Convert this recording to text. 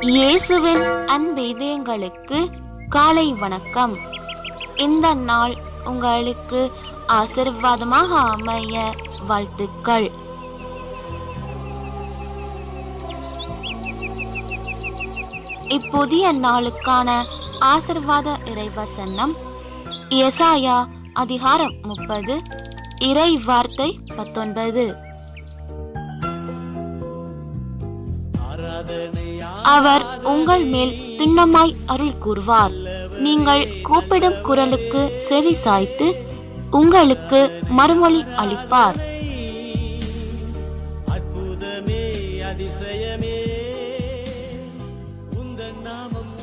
இயேசுவின் அன்பெய்தயங்களுக்கு காலை வணக்கம். இந்த நாள் உங்களுக்கு ஆசீர்வாதமாக அமைய வாழ்த்துக்கள். இப்புதிய நாளுக்கான ஆசிர்வாத இறைவசனம் எசாயா அதிகாரம் முப்பது இறை வார்த்தை பத்தொன்பது. அவர் உங்கள் மேல் திண்ணமாய் அருள் கூறுவார். நீங்கள் கூப்பிடும் குரலுக்கு செவி சாய்த்து உங்களுக்கு மறுமொழி அளிப்பார். அற்புதமே அதிசயமே நாமம்